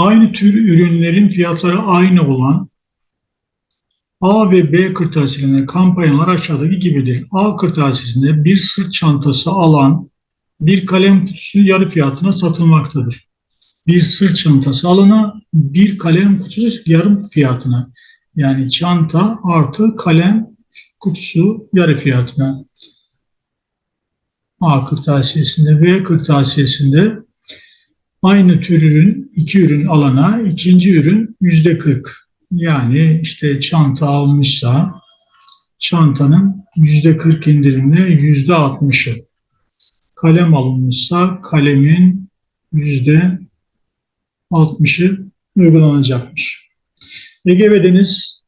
Aynı tür ürünlerin fiyatları aynı olan A ve B kırtasiyelerinde kampanyalar aşağıdaki gibidir. A kırtasiyesinde bir sırt çantası alan bir kalem kutusu yarı fiyatına satılmaktadır. Bir sırt çantası alana bir kalem kutusu yarım fiyatına. Yani çanta artı kalem kutusu yarı fiyatına. A kırtasiyesinde, B kırtasiyesinde aynı tür ürün, iki ürün alana ikinci ürün yüzde 40. Yani işte çanta almışsa çantanın yüzde 40 indirimle yüzde 60'ı. Kalem alınmışsa kalemin yüzde 60'ı uygulanacakmış. Ege ve Deniz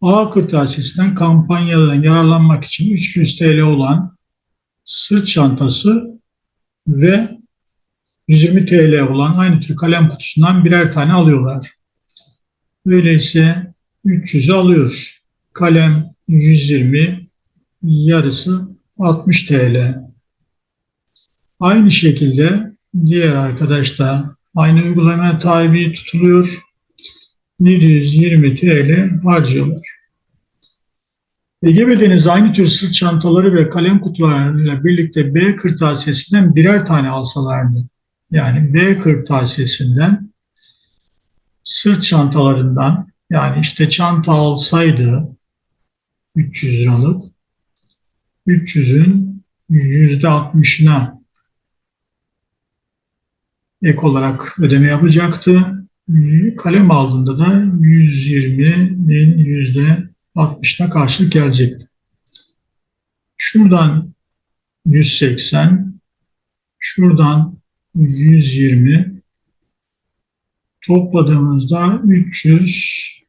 A kırtasiyesinden kampanyadan yararlanmak için 300 TL olan sırt çantası ve 120 TL olan aynı tür kalem kutusundan birer tane alıyorlar. Öyleyse 300'ü alıyor. Kalem 120, yarısı 60 TL. Aynı şekilde diğer arkadaş da aynı uygulamaya tabi tutuluyor. 720 TL harcıyorlar. Ege ve aynı tür sırt çantaları ve kalem kutularıyla birlikte B kırtasiyesinden birer tane alsalardı. Yani B kırtasiyesinden sırt çantalarından yani işte çanta alsaydı 300 liralık 300'ün %60'ına ek olarak ödeme yapacaktı. Kalem aldığında da 120'nin %60'ına karşılık gelecekti. Şuradan 180, şuradan 120, topladığımızda 300,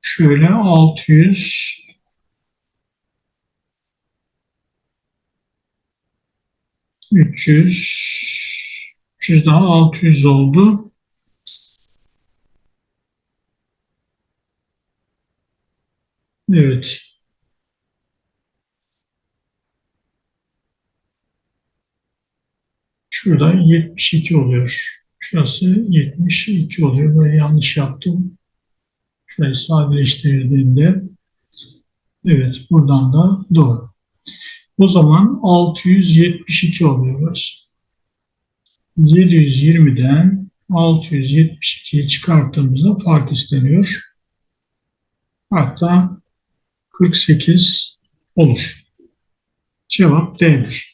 şöyle 600, üç yüz, üç yüz daha altı yüz oldu. Evet. Şurada 72 oluyor. Şurası 72 oluyor. Böyle yanlış yaptım. Şurayı sadeleştirdiğimde evet buradan da doğru. O zaman 672 oluyoruz. 720'den 672'yi çıkarttığımızda fark isteniyor. Hatta 48 olur. Cevap D'dir.